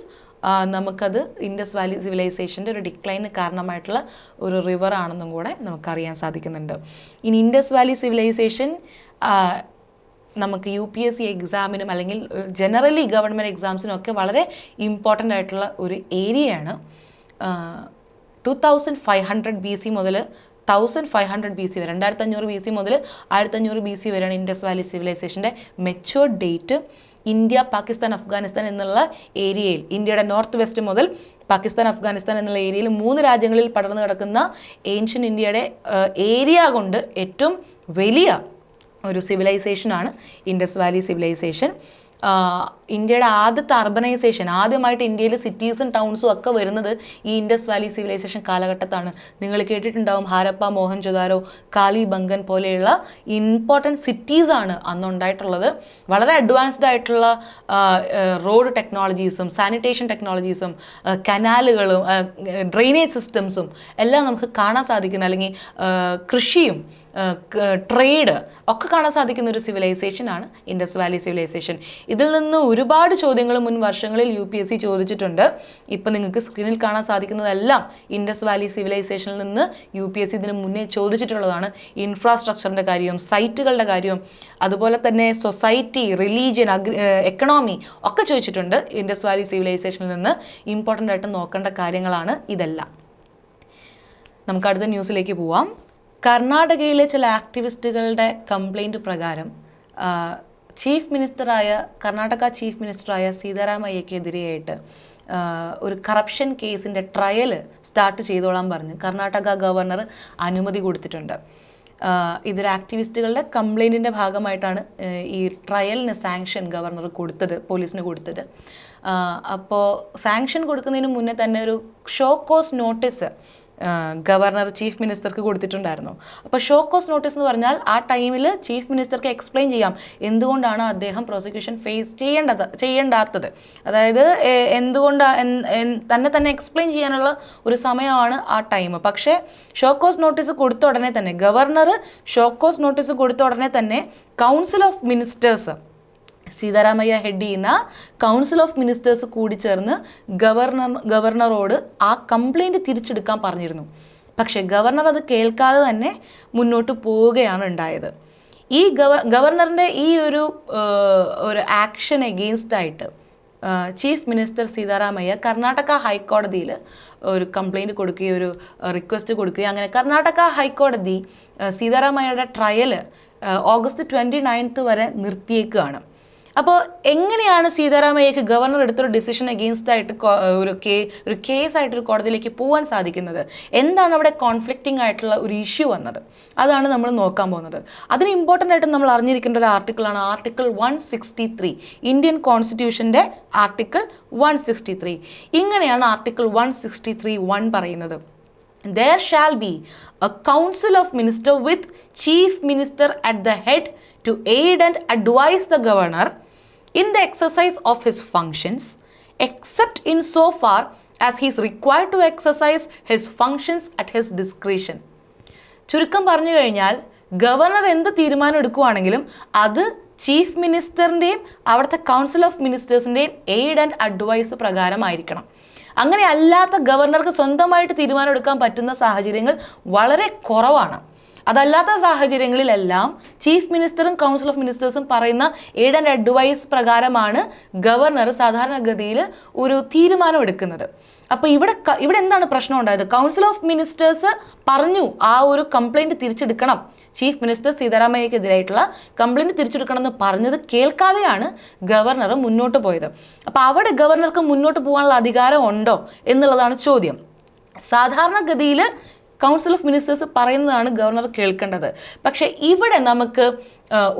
നമുക്കത് ഇൻഡസ് വാലി സിവിലൈസേഷന്റെ ഒരു ഡിക്ലൈന് കാരണമായിട്ടുള്ള ഒരു റിവർ ആണെന്നും കൂടെ നമുക്കറിയാൻ സാധിക്കുന്നുണ്ട്. ഇനി ഇൻഡസ് വാലി സിവിലൈസേഷൻ നമുക്ക് യു പി എസ് സി എക്സാമിനും അല്ലെങ്കിൽ ജനറലി ഗവൺമെന്റ് എക്സാംസിനും ഒക്കെ വളരെ ഇമ്പോർട്ടന്റ് ആയിട്ടുള്ള ഒരു ഏരിയയാണ് two thousand five hundred B C മുതൽ thousand five hundred B C വരെ രണ്ടായിരത്തി അഞ്ഞൂറ് ബി സി മുതൽ ആയിരത്തി അഞ്ഞൂറ് ബി സി വരെയാണ് Indus valley സിവിലൈസേഷന്റെ mature date India Pakistan Afghanistan എന്നുള്ള ഏരിയയിൽ ഇന്ത്യയുടെ നോർത്ത് വെസ്റ്റ് മുതൽ പാകിസ്ഥാൻ അഫ്ഗാനിസ്ഥാൻ എന്നുള്ള ഏരിയയിൽ മൂന്ന് രാജ്യങ്ങളിൽ പടർന്നു കിടക്കുന്ന ഏൻഷ്യൻ ഇന്ത്യയുടെ ഏരിയ കൊണ്ട് ഏറ്റവും വലിയ ഒരു സിവിലൈസേഷനാണ് ഇൻഡസ് വാലി സിവിലൈസേഷൻ ഇന്ത്യയുടെ ആദ്യത്തെ അർബനൈസേഷൻ ആദ്യമായിട്ട് ഇന്ത്യയിൽ സിറ്റീസും ടൗൺസും ഒക്കെ വരുന്നത് ഈ ഇൻഡസ് വാലി സിവിലൈസേഷൻ കാലഘട്ടത്താണ്. നിങ്ങൾ കേട്ടിട്ടുണ്ടാവും ഹാരപ്പ മോഹൻജൊദാരോ കാലിബംഗൻ പോലെയുള്ള ഇമ്പോർട്ടന്റ് സിറ്റീസാണ് അന്നുണ്ടായിട്ടുള്ളത്. വളരെ അഡ്വാൻസ്ഡ് ആയിട്ടുള്ള റോഡ് ടെക്നോളജീസും സാനിറ്റേഷൻ ടെക്നോളജീസും കനാലുകളും ഡ്രെയിനേജ് സിസ്റ്റംസും എല്ലാം നമുക്ക് കാണാൻ സാധിക്കുന്ന അല്ലെങ്കിൽ കൃഷിയും ട്രേഡ് ഒക്കെ കാണാൻ സാധിക്കുന്ന ഒരു സിവിലൈസേഷനാണ് ഇൻഡസ് വാലി സിവിലൈസേഷൻ ഇതിൽ നിന്ന് ഒരുപാട് ചോദ്യങ്ങൾ മുൻ വർഷങ്ങളിൽ യു പി എസ് സി ചോദിച്ചിട്ടുണ്ട്. ഇപ്പം നിങ്ങൾക്ക് സ്ക്രീനിൽ കാണാൻ സാധിക്കുന്നതെല്ലാം ഇൻഡസ് വാലി സിവിലൈസേഷനിൽ നിന്ന് യു പി എസ് സി ഇതിന് മുന്നേ ചോദിച്ചിട്ടുള്ളതാണ്. ഇൻഫ്രാസ്ട്രക്ചറിന്റെ കാര്യവും സൈറ്റുകളുടെ കാര്യവും അതുപോലെ തന്നെ സൊസൈറ്റി റിലീജിയൻ അഗ്രി എക്കണോമി ഒക്കെ ചോദിച്ചിട്ടുണ്ട് ഇൻഡസ് വാലി സിവിലൈസേഷനിൽ നിന്ന്. ഇമ്പോർട്ടന്റ് ആയിട്ട് നോക്കേണ്ട കാര്യങ്ങളാണ് ഇതെല്ലാം. നമുക്ക് അടുത്ത ന്യൂസിലേക്ക് പോവാം. കർണാടകയിലെ ചില ആക്ടിവിസ്റ്റുകളുടെ കംപ്ലൈന്റ് പ്രകാരം ചീഫ് മിനിസ്റ്ററായ കർണാടക ചീഫ് മിനിസ്റ്ററായ സീതാരാമയ്യക്കെതിരെയായിട്ട് ഒരു കറപ്ഷൻ കേസിന്റെ ട്രയൽ സ്റ്റാർട്ട് ചെയ്തോളാൻ പറഞ്ഞ് കർണാടക ഗവർണർ അനുമതി കൊടുത്തിട്ടുണ്ട്. ഇതൊരു ആക്ടിവിസ്റ്റുകളുടെ കംപ്ലൈന്റിന്റെ ഭാഗമായിട്ടാണ് ഈ ട്രയലിന് സാങ്ഷൻ ഗവർണർ കൊടുത്തത് പോലീസിന് കൊടുത്തത്. അപ്പോൾ സാങ്ഷൻ കൊടുക്കുന്നതിന് മുന്നേ തന്നെ ഒരു show cause notice governor chief മിനിസ്റ്റർക്ക് കൊടുത്തിട്ടുണ്ടായിരുന്നു. അപ്പോൾ ഷോ കോസ് നോട്ടീസ് എന്ന് പറഞ്ഞാൽ ആ ടൈമിൽ ചീഫ് മിനിസ്റ്റർക്ക് എക്സ്പ്ലെയിൻ ചെയ്യാം എന്തുകൊണ്ടാണ് അദ്ദേഹം പ്രോസിക്യൂഷൻ ഫേസ് ചെയ്യേണ്ടത് ചെയ്യേണ്ടാത്തത്. അതായത് എ- എന്തുകൊണ്ട് എൻ- എൻ- തന്നെ തന്നെ എക്സ്പ്ലെയിൻ ചെയ്യാനുള്ള ഒരു സമയമാണ് ആ ടൈം പക്ഷേ ഷോ കോസ് നോട്ടീസ് കൊടുത്ത ഉടനെ തന്നെ ഗവർണർ ഷോ കോസ് നോട്ടീസ് കൊടുത്ത ഉടനെ തന്നെ council of ministers Siddaramaiah head ചെയ്യുന്ന കൗൺസിൽ ഓഫ് മിനിസ്റ്റേഴ്സ് കൂടി ചേർന്ന് ഗവർണർ ഗവർണറോട് ആ കംപ്ലൈന്റ് തിരിച്ചെടുക്കാൻ പറഞ്ഞിരുന്നു. പക്ഷേ ഗവർണർ അത് കേൾക്കാതെ തന്നെ മുന്നോട്ട് പോവുകയാണ് ഉണ്ടായത്. ഈ ഗവ ഗവർണറിന്റെ ഈ ഒരു ഒരു ആക്ഷൻ എഗെയിൻസ്റ്റ് ആയിട്ട് ചീഫ് മിനിസ്റ്റർ സീതാരാമയ്യ കർണാടക ഹൈക്കോടതിയിൽ ഒരു കംപ്ലൈന്റ് കൊടുക്കുകയും ഒരു റിക്വസ്റ്റ് കൊടുക്കുകയും അങ്ങനെ കർണാടക ഹൈക്കോടതി സീതാരാമയ്യയുടെ ട്രയൽ ഓഗസ്റ്റ് ട്വന്റി നയൻത്ത് വരെ നിർത്തിയേക്കുകയാണ്. അപ്പോൾ എങ്ങനെയാണ് സീതാരാമയ്യക്ക് ഗവർണർ എടുത്തൊരു ഡിസിഷൻ അഗെയിൻസ്റ്റ് ആയിട്ട് ഒരു കേ ഒരു കേസായിട്ട് ഒരു കോടതിയിലേക്ക് പോകാൻ സാധിക്കുന്നത്? എന്താണ് അവിടെ കോൺഫ്ലിക്റ്റിംഗ് ആയിട്ടുള്ള ഒരു ഇഷ്യൂ വന്നത്? അതാണ് നമ്മൾ നോക്കാൻ പോകുന്നത്. അതിന് ഇമ്പോർട്ടന്റ് ആയിട്ട് നമ്മൾ അറിഞ്ഞിരിക്കേണ്ട ഒരു ആർട്ടിക്കിളാണ് article one sixty three Indian കോൺസ്റ്റിറ്റ്യൂഷന്റെ article one sixty three ഇങ്ങനെയാണ് article one sixty three one പറയുന്നത്. There shall be a council of minister with chief minister at the head to aid and advise the governor the exercise of his functions except in so far as he is required to exercise his functions at his discretion. ചുരുക്കം പറഞ്ഞു കഴിഞ്ഞാൽ ഗവർണർ എന്ത് തീരുമാനം എടുക്കുവാണെങ്കിലും അത് ചീഫ് മിനിസ്റ്ററിന്റെയും അവിടുത്തെ കൗൺസിൽ ഓഫ് മിനിസ്റ്റേഴ്സിന്റെയും എയ്ഡ് ആൻഡ് അഡ്വൈസ് പ്രകാരമായിരിക്കണം. അങ്ങനെ അല്ലാത്ത ഗവർണർക്ക് സ്വന്തമായിട്ട് തീരുമാനം എടുക്കാൻ പറ്റുന്ന സാഹചര്യങ്ങൾ വളരെ കുറവാണ്. അതല്ലാത്ത സാഹചര്യങ്ങളിലെല്ലാം ചീഫ് മിനിസ്റ്ററും കൗൺസിൽ ഓഫ് മിനിസ്റ്റേഴ്സും പറയുന്ന എയ്ഡ് ആൻഡ് അഡ്വൈസ് പ്രകാരമാണ് ഗവർണർ സാധാരണഗതിയിൽ ഒരു തീരുമാനം എടുക്കുന്നത്. അപ്പോൾ ഇവിടെ ഇവിടെ എന്താണ് പ്രശ്നം ഉണ്ടായത്? കൗൺസിൽ ഓഫ് മിനിസ്റ്റേഴ്സ് പറഞ്ഞു ആ ഒരു കംപ്ലൈന്റ് തിരിച്ചെടുക്കണം. ചീഫ് മിനിസ്റ്റർ സീതാരാമയ്യക്കെതിരായിട്ടുള്ള കംപ്ലൈന്റ് തിരിച്ചെടുക്കണം എന്ന് പറഞ്ഞത് കേൾക്കാതെയാണ് ഗവർണർ മുന്നോട്ട് പോയത്. അപ്പോൾ അവിടെ ഗവർണർക്ക് മുന്നോട്ട് പോകാനുള്ള അധികാരം ഉണ്ടോ എന്നുള്ളതാണ് ചോദ്യം. സാധാരണഗതിയിൽ കൗൺസിൽ ഓഫ് മിനിസ്റ്റേഴ്സ് പറയുന്നതാണ് ഗവർണർ കേൾക്കേണ്ടത്. പക്ഷേ ഇവിടെ നമുക്ക്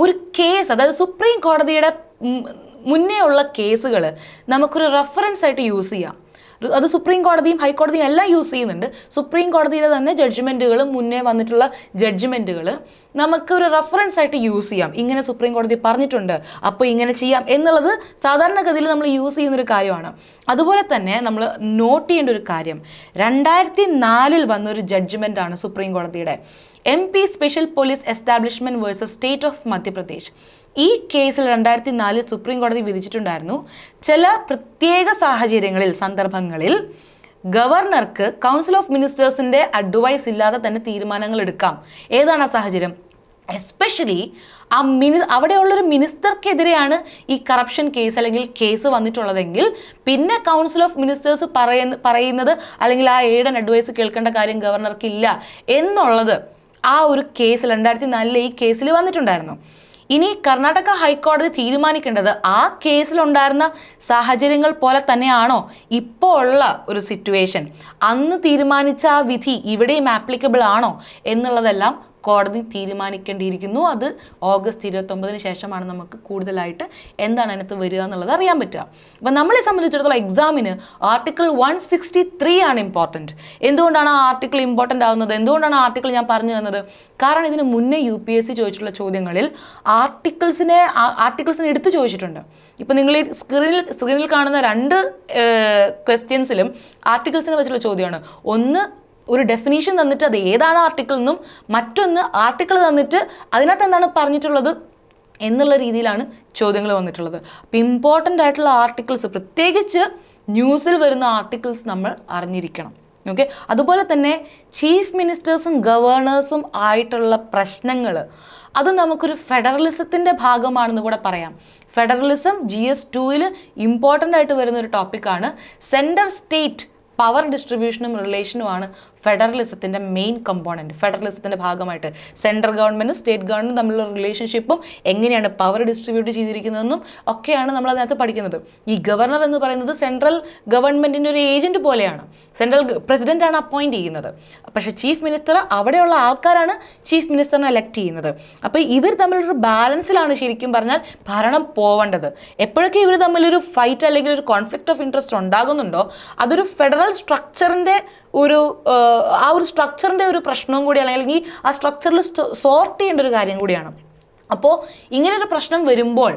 ഒരു കേസ് അതായത് സുപ്രീം കോടതിയുടെ മുന്നേ ഉള്ള കേസുകൾ നമുക്കൊരു റെഫറൻസ് ആയിട്ട് യൂസ് ചെയ്യാം. അത് സുപ്രീം കോടതിയും ഹൈക്കോടതിയും എല്ലാം യൂസ് ചെയ്യുന്നുണ്ട്. സുപ്രീം കോടതിയിലെ തന്നെ ജഡ്ജ്മെന്റുകളും മുന്നേ വന്നിട്ടുള്ള ജഡ്ജ്മെന്റുകൾ നമുക്കൊരു റെഫറൻസ് ആയിട്ട് യൂസ് ചെയ്യാം. ഇങ്ങനെ സുപ്രീം കോടതി പറഞ്ഞിട്ടുണ്ട്. അപ്പോൾ ഇങ്ങനെ ചെയ്യാം എന്നുള്ളത് സാധാരണഗതിയിൽ നമ്മൾ യൂസ് ചെയ്യുന്ന ഒരു കാര്യമാണ്. അതുപോലെ തന്നെ നമ്മൾ നോട്ട് ചെയ്യേണ്ട ഒരു കാര്യം. രണ്ടായിരത്തി നാലിൽ വന്നൊരു ജഡ്ജ്മെന്റാണ് സുപ്രീം കോടതിയുടെ M P special police establishment versus state of Madhya Pradesh ഈ കേസിൽ രണ്ടായിരത്തി നാലിൽ സുപ്രീം കോടതി വിധിച്ചിട്ടുണ്ടായിരുന്നു. ചില പ്രത്യേക സാഹചര്യങ്ങളിൽ സന്ദർഭങ്ങളിൽ ഗവർണർക്ക് കൗൺസിൽ ഓഫ് മിനിസ്റ്റേഴ്സിന്റെ അഡ്വൈസ് ഇല്ലാതെ തന്നെ തീരുമാനങ്ങൾ എടുക്കാം. ഏതാണ് ആ സാഹചര്യം? എസ്പെഷ്യലി ആ മിനി അവിടെയുള്ളൊരു മിനിസ്റ്റർക്കെതിരെയാണ് ഈ കറപ്ഷൻ കേസ് അല്ലെങ്കിൽ കേസ് വന്നിട്ടുള്ളതെങ്കിൽ പിന്നെ കൗൺസിൽ ഓഫ് മിനിസ്റ്റേഴ്സ് പറയുന്ന പറയുന്നത് അല്ലെങ്കിൽ ആ എയ്ഡൻ അഡ്വൈസ് കേൾക്കേണ്ട കാര്യം ഗവർണർക്കില്ല എന്നുള്ളത് ആ ഒരു കേസ് രണ്ടായിരത്തി നാലിലെ ഈ കേസിൽ വന്നിട്ടുണ്ടായിരുന്നു. ഇനി കർണാടക ഹൈക്കോടതി തീരുമാനിക്കേണ്ടത് ആ കേസിലുണ്ടായിരുന്ന സാഹചര്യങ്ങൾ പോലെ തന്നെയാണോ ഇപ്പോൾ ഉള്ള ഒരു സിറ്റുവേഷൻ അന്ന് തീരുമാനിച്ച ആ വിധി ഇവിടെയും ആപ്ലിക്കബിൾ ആണോ എന്നുള്ളതെല്ലാം കോടതി തീരുമാനിക്കേണ്ടിയിരിക്കുന്നു. അത് ഓഗസ്റ്റ് ഇരുപത്തൊമ്പതിന് ശേഷമാണ് നമുക്ക് കൂടുതലായിട്ട് എന്താണ് അതിനകത്ത് വരിക എന്നുള്ളത് അറിയാൻ പറ്റുക. അപ്പം നമ്മളെ സംബന്ധിച്ചിടത്തോളം എക്സാമിന് ആർട്ടിക്കിൾ വൺ സിക്സ്റ്റി ത്രീ ആണ് ഇമ്പോർട്ടന്റ് എന്തുകൊണ്ടാണ് ആ ആർട്ടിക്കിൾ ഇമ്പോർട്ടന്റ് ആവുന്നത്? എന്തുകൊണ്ടാണ് ആർട്ടിക്കിൾ ഞാൻ പറഞ്ഞു തന്നത്? കാരണം ഇതിന് മുന്നേ യു പി എസ് സി ചോദിച്ചിട്ടുള്ള ചോദ്യങ്ങളിൽ ആർട്ടിക്കിൾസിനെ ആർട്ടിക്കിൾസിനെ എടുത്ത് ചോദിച്ചിട്ടുണ്ട്. ഇപ്പം നിങ്ങൾ ഈ സ്ക്രീനിൽ സ്ക്രീനിൽ കാണുന്ന രണ്ട് ക്വസ്റ്റ്യൻസിലും ആർട്ടിക്കിൾസിനെ വെച്ചുള്ള ചോദ്യമാണ്. ഒന്ന് ഒരു ഡെഫിനീഷൻ തന്നിട്ട് അത് ഏതാണ് ആർട്ടിക്കിൾ എന്നും മറ്റൊന്ന് ആർട്ടിക്കിൾ തന്നിട്ട് അതിനകത്ത് എന്താണ് പറഞ്ഞിട്ടുള്ളത് എന്നുള്ള രീതിയിലാണ് ചോദ്യങ്ങൾ വന്നിട്ടുള്ളത്. അപ്പോൾ ഇമ്പോർട്ടന്റ് ആയിട്ടുള്ള ആർട്ടിക്കിൾസ് പ്രത്യേകിച്ച് ന്യൂസിൽ വരുന്ന ആർട്ടിക്കിൾസ് നമ്മൾ അറിഞ്ഞിരിക്കണം. ഓക്കെ അതുപോലെ തന്നെ ചീഫ് മിനിസ്റ്റേഴ്സും ഗവർണേഴ്സും ആയിട്ടുള്ള പ്രശ്നങ്ങൾ അത് നമുക്കൊരു ഫെഡറലിസത്തിന്റെ ഭാഗമാണെന്ന് കൂടെ പറയാം. ഫെഡറലിസം ജി എസ് ടുവിൽ ഇമ്പോർട്ടന്റ് ആയിട്ട് വരുന്ന ഒരു ടോപ്പിക്കാണ് സെൻട്രൽ സ്റ്റേറ്റ് പവർ ഡിസ്ട്രിബ്യൂഷനും റിലേഷനുമാണ് ഫെഡറലിസത്തിന്റെ മെയിൻ കമ്പോണന്റ് ഫെഡറലിസത്തിന്റെ ഭാഗമായിട്ട് സെൻട്രൽ ഗവൺമെന്റും സ്റ്റേറ്റ് ഗവൺമെന്റും തമ്മിലുള്ള റിലേഷൻഷിപ്പും എങ്ങനെയാണ് പവർ ഡിസ്ട്രിബ്യൂട്ട് ചെയ്തിരിക്കുന്നതെന്നും ഒക്കെയാണ് നമ്മൾ അതിനകത്ത് പഠിക്കുന്നത്. ഈ ഗവർണർ എന്ന് പറയുന്നത് സെൻട്രൽ ഗവൺമെന്റിന്റെ ഒരു ഏജന്റ് പോലെയാണ്. സെൻട്രൽ പ്രസിഡന്റാണ് അപ്പോയിന്റ് ചെയ്യുന്നത്. പക്ഷേ ചീഫ് മിനിസ്റ്റർ അവിടെയുള്ള ആൾക്കാരാണ് ചീഫ് മിനിസ്റ്ററിനെ എലക്ട് ചെയ്യുന്നത്. അപ്പോൾ ഇവർ തമ്മിലൊരു ബാലൻസിലാണ് ശരിക്കും പറഞ്ഞാൽ ഭരണം പോവേണ്ടത്. എപ്പോഴൊക്കെ ഇവർ തമ്മിലൊരു ഫൈറ്റ് അല്ലെങ്കിൽ ഒരു കോൺഫ്ലിക്റ്റ് ഓഫ് ഇൻട്രസ്റ്റ് ഉണ്ടാകുന്നുണ്ടോ അതൊരു ഫെഡറൽ സ്ട്രക്ചറിന്റെ ഒരു ആ ഒരു സ്ട്രക്ചറിന്റെ ഒരു പ്രശ്നവും കൂടിയാണ് അല്ലെങ്കിൽ ആ സ്ട്രക്ചറിൽ സോർട്ട് ചെയ്യേണ്ട ഒരു കാര്യം കൂടിയാണ്. അപ്പോൾ ഇങ്ങനൊരു പ്രശ്നം വരുമ്പോൾ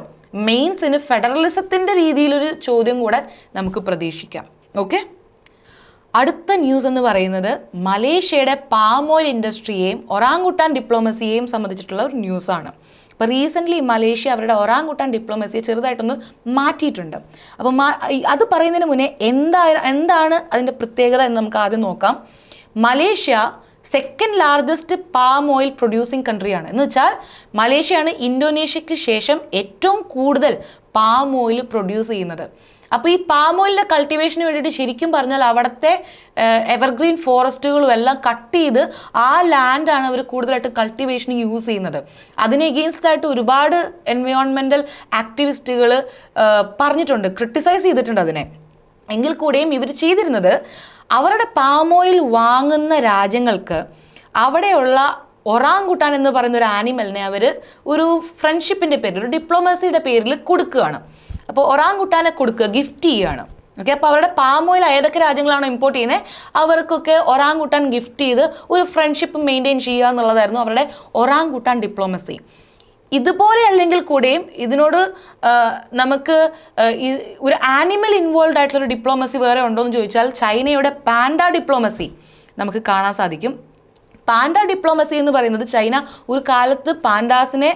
മെയിൻസിന് ഫെഡറലിസത്തിന്റെ രീതിയിലൊരു ചോദ്യം കൂടെ നമുക്ക് പ്രതീക്ഷിക്കാം. ഓക്കെ? അടുത്ത ന്യൂസ് എന്ന് പറയുന്നത് മലേഷ്യയുടെ പാം ഓയിൽ ഇൻഡസ്ട്രിയെയും ഒറാങ്കുട്ടാൻ ഡിപ്ലോമസിയെയും സംബന്ധിച്ചിട്ടുള്ള ഒരു ന്യൂസാണ് അപ്പോൾ റീസെന്റ്ലി മലേഷ്യ അവരുടെ ഒറാങ്കുട്ടാൻ ഡിപ്ലോമസിയെ ചെറുതായിട്ടൊന്ന് മാറ്റിയിട്ടുണ്ട്. അപ്പോൾ അത് പറയുന്നതിന് മുന്നേ എന്താ എന്താണ് അതിന്റെ പ്രത്യേകത എന്ന് നമുക്ക് ആദ്യം നോക്കാം. Malaysia second largest palm oil producing കൺട്രിയാണ് എന്ന് വെച്ചാൽ മലേഷ്യയാണ് ഇന്തോനേഷ്യയ്ക്ക് ശേഷം ഏറ്റവും കൂടുതൽ പാം ഓയിൽ പ്രൊഡ്യൂസ് ചെയ്യുന്നത്. അപ്പോൾ ഈ പാം ഓയിലിന്റെ കൾട്ടിവേഷന് വേണ്ടിയിട്ട് ശരിക്കും പറഞ്ഞാൽ അവിടുത്തെ എവർഗ്രീൻ ഫോറസ്റ്റുകളും എല്ലാം കട്ട് ചെയ്ത് ആ ലാൻഡാണ് അവർ കൂടുതലായിട്ട് കൾട്ടിവേഷന് യൂസ് ചെയ്യുന്നത്. അതിന് എഗെയിൻസ്റ്റ് ആയിട്ട് ഒരുപാട് എൻവയോൺമെന്റൽ ആക്ടിവിസ്റ്റുകൾ പറഞ്ഞിട്ടുണ്ട് ക്രിട്ടിസൈസ് ചെയ്തിട്ടുണ്ട് അതിനെ. എങ്കിൽ കൂടെയും ഇവർ ചെയ്തിരുന്നത് അവരുടെ പാം ഓയിൽ വാങ്ങുന്ന രാജ്യങ്ങൾക്ക് അവിടെയുള്ള ഒറാങ്കുട്ടാൻ എന്ന് പറയുന്ന ഒരു ആനിമലിനെ അവർ ഒരു ഫ്രണ്ട്ഷിപ്പിന്റെ പേരിൽ ഒരു ഡിപ്ലോമസിയുടെ പേരിൽ കൊടുക്കുകയാണ്. അപ്പോൾ ഒറാങ്കുട്ടാനെ കൊടുക്കുക ഗിഫ്റ്റ് ചെയ്യുകയാണ്. ഓക്കെ അപ്പോൾ അവരുടെ പാം ഓയിൽ ഏതൊക്കെ രാജ്യങ്ങളാണോ ഇമ്പോർട്ട് ചെയ്യുന്നത് അവർക്കൊക്കെ ഒറാങ്കുട്ടാൻ ഗിഫ്റ്റ് ചെയ്ത് ഒരു ഫ്രണ്ട്ഷിപ്പ് മെയിന്റെയിൻ ചെയ്യുക എന്നുള്ളതായിരുന്നു അവരുടെ ഒറാങ്കുട്ടാൻ ഡിപ്ലോമസി ഇതുപോലെ അല്ലെങ്കിൽ കൂടെയും ഇതിനോട് നമുക്ക് ഒരു ആനിമൽ ഇൻവോൾവ് ആയിട്ടുള്ള ഒരു ഡിപ്ലോമസി വേറെ ഉണ്ടോ എന്ന് ചോദിച്ചാൽ ചൈനയുടെ പാൻഡ ഡിപ്ലോമസി നമുക്ക് കാണാൻ സാധിക്കും. പാൻഡ ഡിപ്ലോമസി എന്ന് പറയുന്നത് ചൈന ഒരു കാലത്ത് പാൻഡാസിനെ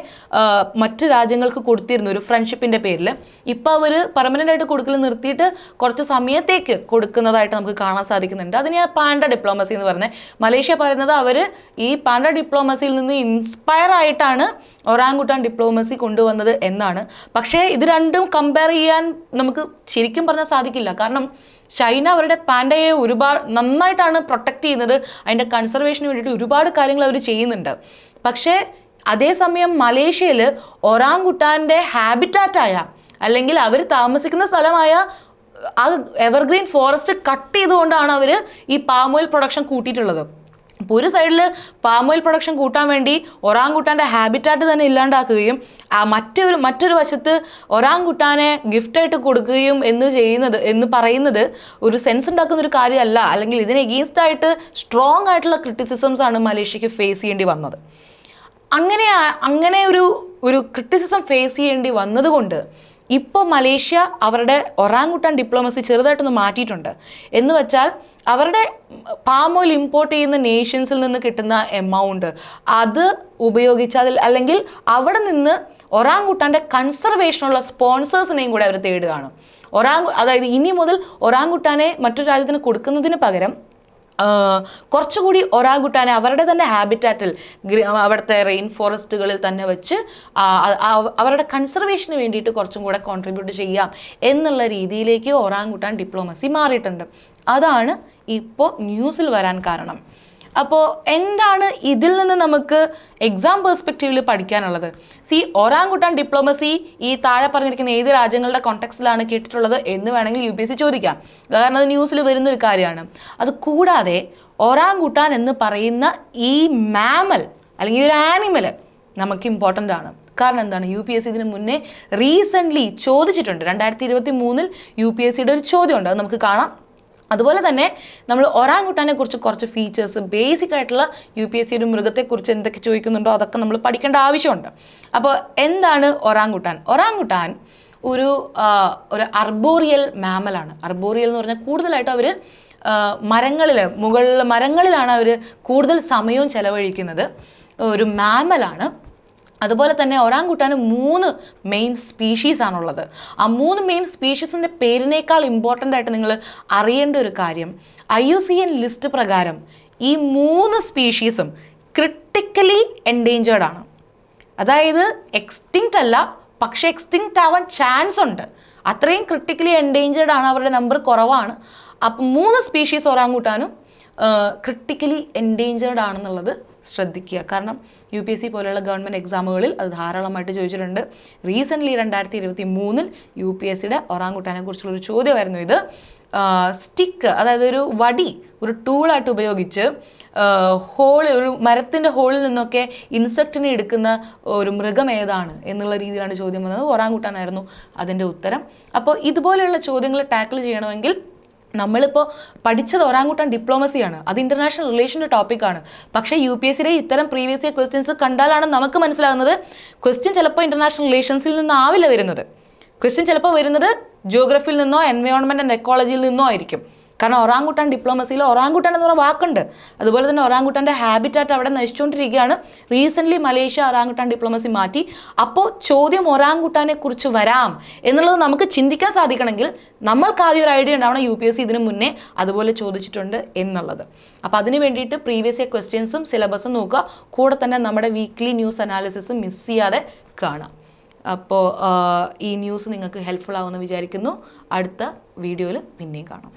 മറ്റ് രാജ്യങ്ങൾക്ക് കൊടുത്തിരുന്നു ഒരു ഫ്രണ്ട്ഷിപ്പിന്റെ പേരിൽ. ഇപ്പോൾ അവർ പെർമനന്റ് ആയിട്ട് കൊടുക്കൽ നിർത്തിയിട്ട് കുറച്ച് സമയത്തേക്ക് കൊടുക്കുന്നതായിട്ട് നമുക്ക് കാണാൻ സാധിക്കുന്നുണ്ട്. അതിന് പാൻഡ ഡിപ്ലോമസി എന്ന് പറയുന്നത് മലേഷ്യ പറയുന്നത് അവർ ഈ പാൻഡ ഡിപ്ലോമസിയിൽ നിന്ന് ഇൻസ്പയർ ആയിട്ടാണ് ഒറാങ്കുട്ടാൻ ഡിപ്ലോമസി കൊണ്ടുവന്നത് എന്നാണ്. പക്ഷേ ഇത് രണ്ടും കമ്പയർ ചെയ്യാൻ നമുക്ക് ശരിക്കും പറഞ്ഞാൽ സാധിക്കില്ല. കാരണം ചൈന അവരുടെ പാൻഡയെ ഒരുപാട് നന്നായിട്ടാണ് പ്രൊട്ടക്റ്റ് ചെയ്യുന്നത്. അതിന്റെ കൺസർവേഷന് വേണ്ടിയിട്ട് ഒരുപാട് കാര്യങ്ങൾ അവർ ചെയ്യുന്നുണ്ട്. പക്ഷേ അതേസമയം മലേഷ്യയിൽ ഒറാങ്കുട്ടാന്റെ ഹാബിറ്റാറ്റായ അല്ലെങ്കിൽ അവർ താമസിക്കുന്ന സ്ഥലമായ ആ എവർഗ്രീൻ ഫോറസ്റ്റ് കട്ട് ചെയ്തുകൊണ്ടാണ് അവർ ഈ പാം ഓയിൽ പ്രൊഡക്ഷൻ കൂട്ടിയിട്ടുള്ളത്. അപ്പോൾ ഒരു സൈഡിൽ പാം ഓയിൽ പ്രൊഡക്ഷൻ കൂട്ടാൻ വേണ്ടി ഒറാങ്കുട്ടാന്റെ ഹാബിറ്റാറ്റ് തന്നെ ഇല്ലാണ്ടാക്കുകയും ആ മറ്റൊരു മറ്റൊരു വശത്ത് ഒറാങ്കുട്ടാനെ ഗിഫ്റ്റായിട്ട് കൊടുക്കുകയും എന്ന് ചെയ്യുന്നത് എന്ന് പറയുന്നത് ഒരു സെൻസ് ഉണ്ടാക്കുന്ന ഒരു കാര്യമല്ല. അല്ലെങ്കിൽ ഇതിന് എഗെയിൻസ്റ്റ് ആയിട്ട് സ്ട്രോങ് ആയിട്ടുള്ള ക്രിറ്റിസിസംസ് ആണ് മലേഷ്യക്ക് ഫേസ് ചെയ്യേണ്ടി വന്നത്. അങ്ങനെ അങ്ങനെ ഒരു ഒരു ക്രിറ്റിസിസം ഫേസ് ചെയ്യേണ്ടി വന്നതുകൊണ്ട് ഇപ്പോൾ മലേഷ്യ അവരുടെ ഒറാങ്കുട്ടാൻ ഡിപ്ലോമസി ചെറുതായിട്ടൊന്ന് മാറ്റിയിട്ടുണ്ട്. എന്ന് വെച്ചാൽ അവരുടെ പാം ഓയിൽ ഇമ്പോർട്ട് ചെയ്യുന്ന നേഷൻസിൽ നിന്ന് കിട്ടുന്ന എമൗണ്ട് അത് ഉപയോഗിച്ച് അതിൽ അല്ലെങ്കിൽ അവിടെ നിന്ന് ഒറാങ്കുട്ടാന്റെ കൺസർവേഷനുള്ള സ്പോൺസേഴ്സിനെയും കൂടെ അവർ തേടുകയാണ്. ഒറാങ്കു അതായത് ഇനി മുതൽ ഒറാങ്കുട്ടാനെ മറ്റൊരു രാജ്യത്തിന് കൊടുക്കുന്നതിന് പകരം കുറച്ചുകൂടി ഒരാങ്കുട്ടാനെ അവരുടെ തന്നെ ഹാബിറ്റാറ്റിൽ അവിടുത്തെ റെയിൻ ഫോറസ്റ്റുകളിൽ തന്നെ വെച്ച് അവരുടെ കൺസർവേഷന് വേണ്ടിയിട്ട് കുറച്ചും കൂടെ കോൺട്രിബ്യൂട്ട് ചെയ്യാം എന്നുള്ള രീതിയിലേക്ക് ഒറാങ്കുട്ടാൻ ഡിപ്ലോമസി മാറിയിട്ടുണ്ട്. അതാണ് ഇപ്പോൾ ന്യൂസിൽ വരാൻ കാരണം. അപ്പോൾ എന്താണ് ഇതിൽ നിന്ന് നമുക്ക് എക്സാം പെർസ്പെക്റ്റീവിൽ പഠിക്കാനുള്ളത്? സി ഒരാങ്കുട്ടാൻ ഡിപ്ലോമസി ഈ താഴെ പറഞ്ഞിരിക്കുന്ന ഏത് രാജ്യങ്ങളുടെ കോണ്ടെക്സ്റ്റിലാണ് കേട്ടിട്ടുള്ളത് എന്ന് വേണമെങ്കിൽ യു പി എസ് സി ചോദിക്കാം. കാരണം അത് ന്യൂസിൽ വരുന്നൊരു കാര്യമാണ്. അത് കൂടാതെ ഒരാങ്കുട്ടാൻ എന്ന് പറയുന്ന ഈ മാമൽ അല്ലെങ്കിൽ ഒരു ആനിമൽ നമുക്ക് ഇമ്പോർട്ടന്റ് ആണ്. കാരണം എന്താണ്? യു പി എസ് സി ഇതിന് മുന്നേ റീസെന്റ്ലി ചോദിച്ചിട്ടുണ്ട്. രണ്ടായിരത്തി ഇരുപത്തി മൂന്നിൽ യു പി എസ് സിയുടെ ഒരു ചോദ്യമുണ്ട്. അത് നമുക്ക് കാണാം. അതുപോലെ തന്നെ നമ്മൾ ഒറാങ്കുട്ടാനെ കുറിച്ച് കുറച്ച് ഫീച്ചേഴ്സ് ബേസിക് ആയിട്ടുള്ള യു പി എസ് സിയുടെ മൃഗത്തെക്കുറിച്ച് എന്തൊക്കെ ചോദിക്കുന്നുണ്ടോ അതൊക്കെ നമ്മൾ പഠിക്കേണ്ട ആവശ്യമുണ്ട്. അപ്പോൾ എന്താണ് ഒറാങ്കുട്ടാൻ? ഒറാങ്കുട്ടാൻ ഒരു ഒരു അർബോറിയൽ മാമലാണ് അർബോറിയൽ എന്ന് പറഞ്ഞാൽ കൂടുതലായിട്ട് അവർ മരങ്ങളിൽ മുകളിൽ മരങ്ങളിലാണ് അവർ കൂടുതൽ സമയവും ചെലവഴിക്കുന്നത്. ഒരു മാമലാണ് അതുപോലെ തന്നെ ഒറാങ്കുട്ടാന് മൂന്ന് മെയിൻ സ്പീഷീസ് ആണുള്ളത്. ആ മൂന്ന് മെയിൻ സ്പീഷീസിന്റെ പേരിനേക്കാൾ ഇമ്പോർട്ടന്റ് ആയിട്ട് നിങ്ങൾ അറിയേണ്ട ഒരു കാര്യം I U C N list പ്രകാരം ഈ മൂന്ന് സ്പീഷീസും ക്രിട്ടിക്കലി എൻഡേഞ്ചേർഡ് ആണ്. അതായത് എക്സ്റ്റിങ്ക്റ്റ് അല്ല പക്ഷെ എക്സ്റ്റിങ്ക്റ്റ് ആവാൻ ചാൻസ് ഉണ്ട്. അത്രയും ക്രിട്ടിക്കലി എൻഡേഞ്ചേർഡ് ആണ് അവരുടെ നമ്പർ കുറവാണ്. അപ്പം മൂന്ന് സ്പീഷീസ് ഒരാങ്കൂട്ടാനും ക്രിട്ടിക്കലി എൻഡേഞ്ചേർഡ് ആണെന്നുള്ളത് ശ്രദ്ധിക്കുക. കാരണം യു പി എസ് സി പോലെയുള്ള ഗവൺമെന്റ് എക്സാമുകളിൽ അത് ധാരാളമായിട്ട് ചോദിച്ചിട്ടുണ്ട്. റീസെന്റ്ലി രണ്ടായിരത്തി ഇരുപത്തി മൂന്നിൽ യു പി എസ് സിയുടെ ഒറാങ്കുട്ടാനെ കുറിച്ചുള്ളൊരു ചോദ്യമായിരുന്നു ഇത്. സ്റ്റിക്ക് അതായത് ഒരു വടി ഒരു ടൂളായിട്ട് ഉപയോഗിച്ച് ഹോളിൽ ഒരു മരത്തിന്റെ ഹോളിൽ നിന്നൊക്കെ ഇൻസെക്റ്റിനെ എടുക്കുന്ന ഒരു മൃഗം ഏതാണ് എന്നുള്ള രീതിയിലാണ് ചോദ്യം വന്നത്. ഒറാങ്കുട്ടാനായിരുന്നു അതിന്റെ ഉത്തരം. അപ്പോൾ ഇതുപോലെയുള്ള ചോദ്യങ്ങൾ ടാക്കിൾ ചെയ്യണമെങ്കിൽ നമ്മളിപ്പോൾ പഠിച്ചത് ഒരാങ്കൂട്ടൻ ഡിപ്ലോമസിയാണ് അത് ഇന്റർനാഷണൽ റിലേഷന്റെ ടോപ്പിക്കാണ് പക്ഷേ യു പി എസ് സിയുടെ ഇത്തരം പ്രീവിയസ് ഇയർ ക്വസ്റ്റ്യൻസ് കണ്ടാലാണ് നമുക്ക് മനസ്സിലാകുന്നത് ക്വസ്റ്റ്യൻ ചിലപ്പോൾ ഇന്റർനാഷണൽ റിലേഷൻസിൽ നിന്നാവില്ല വരുന്നത്. ക്വസ്റ്റ്യൻ ചിലപ്പോൾ വരുന്നത് ജിയോഗ്രഫിയിൽ നിന്നോ എൻവയോൺമെന്റ് ആൻഡ് എക്കോളജിയിൽ നിന്നോ ആയിരിക്കും. കാരണം ഒറാങ്കുട്ടാൻ ഡിപ്ലോമസിയിൽ ഒറാങ്കുട്ടാൻ എന്ന് പറഞ്ഞ വാക്കുണ്ട്. അതുപോലെ തന്നെ ഒറാങ്കുട്ടാന്റെ ഹാബിറ്റാറ്റ് അവിടെ നശിച്ചുകൊണ്ടിരിക്കുകയാണ്. റീസെന്റ്ലി മലേഷ്യ ഒറാങ്കുട്ടാൻ ഡിപ്ലോമസി മാറ്റി. അപ്പോൾ ചോദ്യം ഒറാങ്കുട്ടാനെ കുറിച്ച് വരാം എന്നുള്ളത് നമുക്ക് ചിന്തിക്കാൻ സാധിക്കണമെങ്കിൽ നമ്മൾക്ക് ആദ്യം ഒരു ഐഡിയ ഉണ്ടാവണം യു പി എസ് സി ഇതിനു മുന്നേ അതുപോലെ ചോദിച്ചിട്ടുണ്ട് എന്നുള്ളത്. അപ്പോൾ അതിന് വേണ്ടിയിട്ട് പ്രീവിയസ് ഇയർ ക്വസ്റ്റ്യൻസും സിലബസും നോക്കുക. കൂടെ തന്നെ നമ്മുടെ വീക്ക്ലി ന്യൂസ് അനാലിസിസും മിസ് ചെയ്യാതെ കാണാം. അപ്പോൾ ഈ ന്യൂസ് നിങ്ങൾക്ക് ഹെൽപ്ഫുൾ ആവുമെന്ന് വിചാരിക്കുന്നു. അടുത്ത വീഡിയോയിൽ പിന്നെയും കാണാം.